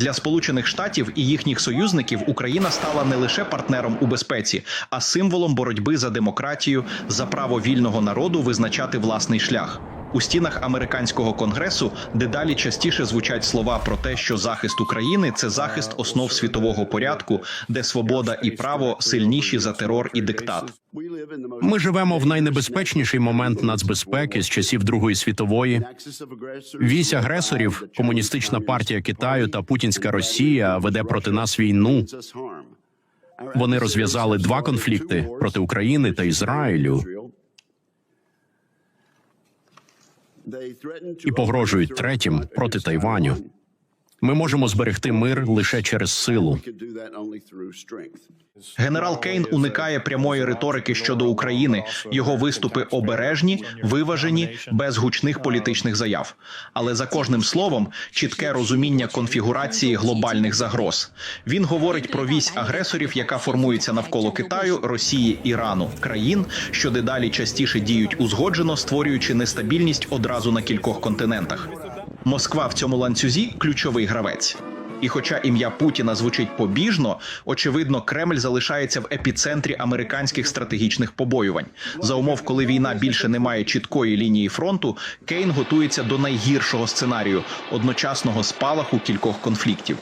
Для Сполучених Штатів і їхніх союзників Україна стала не лише партнером у безпеці, а символом боротьби за демократію, за право вільного народу визначати власний шлях. У стінах американського конгресу дедалі частіше звучать слова про те, що захист України це захист основ світового порядку, де свобода і право сильніші за терор і диктат. Ми живемо в найнебезпечніший момент нацбезпеки з часів Другої світової. Вісь агресорів, комуністична партія Китаю та Путінська Росія веде проти нас війну. Вони розв'язали два конфлікти проти України та Ізраїлю і погрожують третім проти Тайваню. Ми можемо зберегти мир лише через силу. Генерал Кейн уникає прямої риторики щодо України. Його виступи обережні, виважені, без гучних політичних заяв. Але за кожним словом чітке розуміння конфігурації глобальних загроз. Він говорить про вісь агресорів, яка формується навколо Китаю, Росії, Ірану, країн, що дедалі частіше діють узгоджено, створюючи нестабільність одразу на кількох континентах. Москва в цьому ланцюзі ключовий гравець. І хоча ім'я Путіна звучить побіжно, очевидно, Кремль залишається в епіцентрі американських стратегічних побоювань. За умов, коли війна більше не має чіткої лінії фронту, Кейн готується до найгіршого сценарію одночасного спалаху кількох конфліктів.